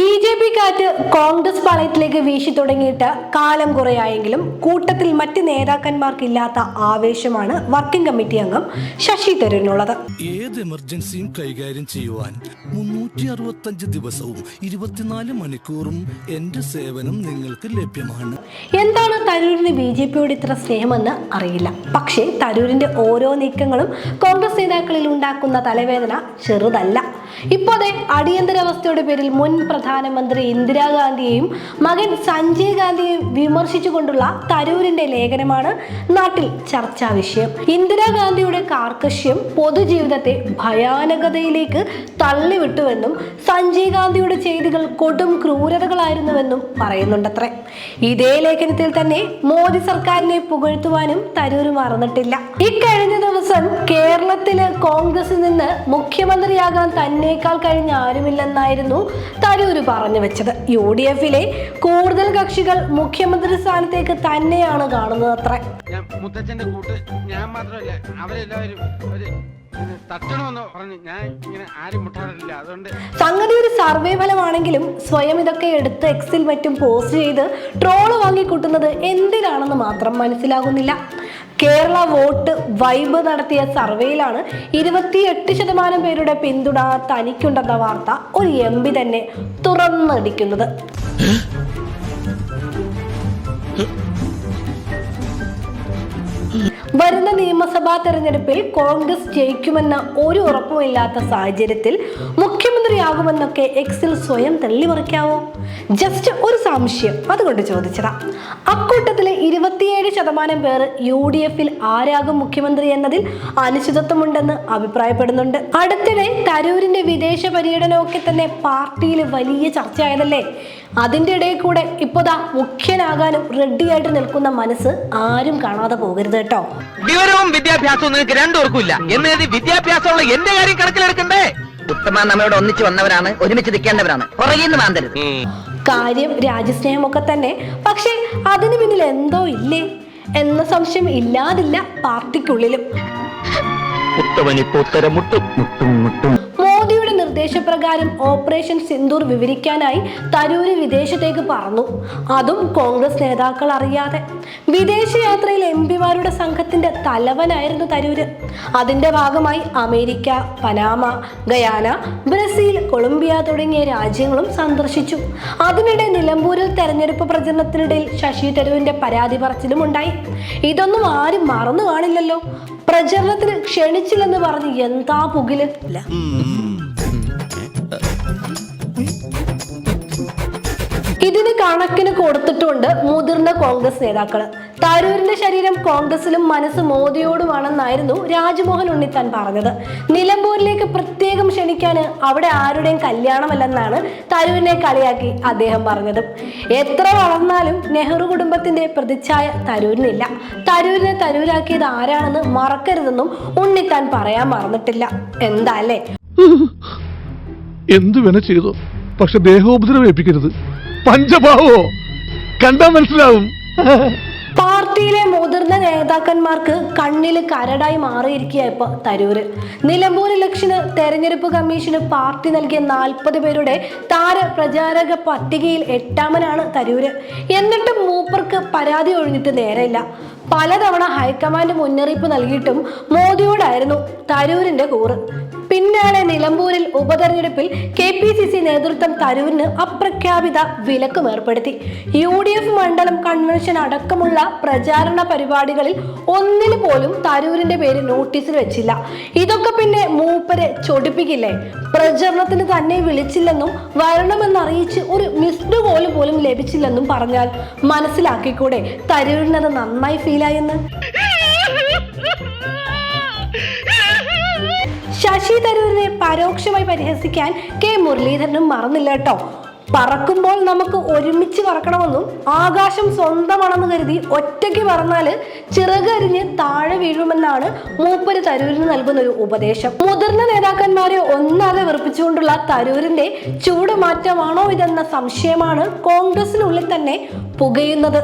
B J P കാറ്റ് കോൺഗ്രസ് പാളയത്തിലേക്ക് വീശി തുടങ്ങിയിട്ട് കാലം കുറയായെങ്കിലും കൂട്ടത്തിൽ മറ്റ് നേതാക്കന്മാർക്കില്ലാത്ത ആവേശമാണ് വർക്കിംഗ് കമ്മിറ്റി അംഗം ശശി തരൂരിനുള്ളത്. ഏത് എമർജൻസിയും കൈകാര്യം ചെയ്യുവാൻ മുന്നൂറ്റി അറുപത്തഞ്ച് ദിവസവും ഇരുപത്തിനാല് മണിക്കൂറും എന്റെ സേവനം നിങ്ങൾക്ക് ലഭ്യമാണ്. എന്താണ് തരൂരിന് ബി ജെ പിയോട് ഇത്ര സ്നേഹമെന്ന് അറിയില്ല. പക്ഷേ തരൂരിന്റെ ഓരോ നീക്കങ്ങളും കോൺഗ്രസ് നേതാക്കളിൽ ഉണ്ടാക്കുന്ന തലവേദന ചെറുതല്ല. ഇപ്പോഴത്തെ അടിയന്തരാവസ്ഥയുടെ പേരിൽ മുൻ പ്രധാനമന്ത്രി ഇന്ദിരാഗാന്ധിയെയും മകൻ സഞ്ജയ് ഗാന്ധിയെയും വിമർശിച്ചുകൊണ്ടുള്ള തരൂരിന്റെ ലേഖനമാണ് നാട്ടിൽ ചർച്ചാ വിഷയം. ഇന്ദിരാഗാന്ധിയുടെ കാർക്കശ്യം പൊതുജീവിതത്തെ ഭയാനകതയിലേക്ക് തള്ളിവിട്ടുവെന്നും സഞ്ജയ് ഗാന്ധിയുടെ ചെയ്തികൾ കൊടും ക്രൂരതകളായിരുന്നുവെന്നും പറയുന്നുണ്ടത്രേ. ഇതേ ലേഖനത്തിൽ തന്നെ മോദി സർക്കാരിനെ പുകഴ്ത്തുവാനും തരൂർ മറന്നിട്ടില്ല. ഇക്കഴിഞ്ഞ ദിവസം കേരളത്തിൽ കോൺഗ്രസിൽ നിന്ന് മുഖ്യമന്ത്രിയാകാൻ തന്നേക്കാൾ കഴിഞ്ഞ ആരുമില്ലെന്നായിരുന്നു തരൂര് പറഞ്ഞു വെച്ചത്. യു ഡി എഫിലെ കൂടുതൽ കക്ഷികൾ മുഖ്യമന്ത്രി സ്ഥാനത്തേക്ക് തന്നെയാണ് കാണുന്നത് അത്ര മുത്തച്ഛന്റെ കൂട്ട് ഞാൻ മാത്രമല്ല അവരെല്ലാവരും സംഗതി ഒരു സർവേ ഫലമാണെങ്കിലും സ്വയം ഇതൊക്കെ എടുത്ത് എക്സിൽ മറ്റും പോസ്റ്റ് ചെയ്ത് ട്രോൾ വാങ്ങിക്കൂട്ടുന്നത് എന്തിനാണെന്ന് മാത്രം മനസ്സിലാകുന്നില്ല. കേരള വോട്ട് വൈബ് നടത്തിയ സർവേയിലാണ് ഇരുപത്തിയെട്ട് ശതമാനം പേരുടെ പിന്തുണ തനിക്കുണ്ടെന്ന വാർത്ത ഒരു എം പി തന്നെ തുറന്നടിക്കുന്നത്. വരുന്ന നിയമസഭാ തെരഞ്ഞെടുപ്പിൽ കോൺഗ്രസ് ജയിക്കുമെന്ന ഒരു ഉറപ്പുമില്ലാത്ത സാഹചര്യത്തിൽ മുഖ്യമന്ത്രിയാകുമെന്നൊക്കെ എക്സിൽ സ്വയം തള്ളിമറിക്കാവോ ജസ്റ്റ് ഒരു സംശയം. അതുകൊണ്ട് ചോദിച്ചതാ. അക്കൂട്ടത്തിലെ ഇരുപത്തിയേഴ് ശതമാനം പേർ യു ഡി എഫിൽ ആരാകും മുഖ്യമന്ത്രി എന്നതിൽ അനിശ്ചിതത്വമുണ്ടെന്ന് അഭിപ്രായപ്പെടുന്നുണ്ട്. അടുത്തിടെ തരൂരിന്റെ വിദേശ പര്യടനമൊക്കെ തന്നെ പാർട്ടിയിൽ വലിയ ചർച്ചയായതല്ലേ? അതിന്റെ ഇടയിൽ കൂടെ ഇപ്പോതാ മുഖ്യനാകാനും റെഡിയായിട്ട് നിൽക്കുന്ന മനസ്സ് ആരും കാണാതെ പോകരുത് കേട്ടോ. വിവരവും വിദ്യാഭ്യാസവും നിങ്ങൾക്ക് രണ്ടുപേർക്കില്ല എന്ന് വിദ്യാഭ്യാസമുള്ള എന്റെ കാര്യം കണക്കിലെടുക്കണ്ടേ? ഉത്തമ നമ്മളോട് ഒന്നിച്ചു വന്നവരാണ് ഒരുമിച്ച് നിൽക്കേണ്ടവരാണ്. പുറകിൽ നിന്ന് മാന്തരുത്. കാര്യം രാജ്യസ്നേഹം ഒക്കെ തന്നെ. പക്ഷേ അതിന് പിന്നിൽ എന്തോ ഇല്ലേ? എന്ന സംശയം ഇല്ലാതില്ല പാർട്ടിക്കുള്ളിലും. നിർദ്ദേശപ്രകാരം ഓപ്പറേഷൻ സിന്ദൂർ വിവരിക്കാനായി തരൂര് വിദേശത്തേക്ക് പറന്നു. അതും കോൺഗ്രസ് നേതാക്കൾ അറിയാതെ. വിദേശയാത്രയിൽ എം പിമാരുടെ സംഘത്തിന്റെ തലവനായിരുന്നു തരൂര്. അതിന്റെ ഭാഗമായി America Panama Guyana Brazil Colombia തുടങ്ങിയ രാജ്യങ്ങളും സന്ദർശിച്ചു. അതിനിടെ നിലമ്പൂരിൽ തെരഞ്ഞെടുപ്പ് പ്രചരണത്തിനിടയിൽ ശശി തരൂരിന്റെ പരാതി പറച്ചിലും ഉണ്ടായി. ഇതൊന്നും ആരും മറന്നു കാണില്ലല്ലോ. പ്രചരണത്തിന് ക്ഷണിച്ചില്ലെന്ന് പറഞ്ഞ് എന്താ പുകിൽ? ഇതിന് കണക്കിന് കൊടുത്തിട്ടുണ്ട് മുതിർന്ന കോൺഗ്രസ് നേതാക്കൾ തരൂരിന്റെ ശരീരം കോൺഗ്രസിലും മനസ്സ് മോദിയോടുമാണെന്നായിരുന്നു രാജ്മോഹൻ ഉണ്ണിത്താൻ പറഞ്ഞത്. നിലമ്പൂരിലേക്ക് പ്രത്യേകം ക്ഷണിക്കാന് അവിടെ ആരുടെയും കല്യാണമല്ലെന്നാണ് തരൂരിനെ കളിയാക്കി അദ്ദേഹം പറഞ്ഞത്. എത്ര വളർന്നാലും നെഹ്റു കുടുംബത്തിന്റെ പ്രതിച്ഛായ തരൂരിനില്ല. തരൂരിനെ തരൂരാക്കിയത് ആരാണെന്ന് മറക്കരുതെന്നും ഉണ്ണിത്താൻ പറയാൻ മറന്നിട്ടില്ല. എന്താ അല്ലേ? എന്തു വേണ ചെയ്തോ? പക്ഷെ ദേഹോപദ്രവം ഏൽപ്പിക്കരുത്. പഞ്ചഭാവോ കണ്ടാ മനസ്സിലാവും. പാർട്ടിയിലെ മുതിർന്ന നേതാക്കന്മാർക്ക് കണ്ണിൽ കരടായി മാറിയിരിക്കുക ഇപ്പൊ തരൂര്. നിലമ്പൂർ ഇലക്ഷന് തെരഞ്ഞെടുപ്പ് കമ്മീഷന് പാർട്ടി നൽകിയ നാൽപ്പത് പേരുടെ താര പ്രചാരക പട്ടികയിൽ എട്ടാമനാണ് തരൂര്. എന്നിട്ടും മൂപ്പർക്ക് പരാതി ഒഴിഞ്ഞിട്ട് നേരെയില്ല. പലതവണ ഹൈക്കമാൻഡ് മുന്നറിയിപ്പ് നൽകിയിട്ടും മോദിയോടായിരുന്നു തരൂരിന്റെ കൂറ്. പിന്നാലെ നിലമ്പൂരിൽ ഉപതെരഞ്ഞെടുപ്പിൽ കെ പി സി സി നേതൃത്വം തരൂരിന് അപ്രഖ്യാപിത വിലക്കും ഏർപ്പെടുത്തി. യു ഡി എഫ് മണ്ഡലം കൺവെൻഷൻ അടക്കമുള്ള പ്രചാരണ പരിപാടികളിൽ ഒന്നിനു പോലും തരൂരിന്റെ പേര് നോട്ടീസിൽ വെച്ചില്ല. ഇതൊക്കെ പിന്നെ മൂപ്പരെ ചൊടിപ്പിക്കില്ലേ? പ്രചരണത്തിന് തന്നെ വിളിച്ചില്ലെന്നും വരണമെന്നറിയിച്ച് ഒരു മിസ്ഡ് കോൾ പോലും ലഭിച്ചില്ലെന്നും പറഞ്ഞാൽ മനസ്സിലാക്കിക്കൂടെ തരൂരിനത് നന്നായി ഫീലായെന്ന്? ശശി തരൂരിനെ പരോക്ഷമായി പരിഹസിക്കാൻ കെ മുരളീധരനും മറന്നില്ല കേട്ടോ പറക്കുമ്പോൾ നമുക്ക് ഒരുമിച്ച് പറക്കണമെന്നും ആകാശം സ്വന്തമാണെന്ന് കരുതി ഒറ്റയ്ക്ക് പറന്നാൽ ചിറകരിഞ്ഞ് താഴെ വീഴുമെന്നാണ് മൂപ്പര് തരൂരിന് നൽകുന്ന ഒരു ഉപദേശം. മുതിർന്ന നേതാക്കന്മാരെ ഒന്നാകെ വെറുപ്പിച്ചുകൊണ്ടുള്ള തരൂരിന്റെ ചൂട് മാറ്റമാണോ ഇതെന്ന സംശയമാണ് കോൺഗ്രസിനുള്ളിൽ തന്നെ പുകയുന്നത്.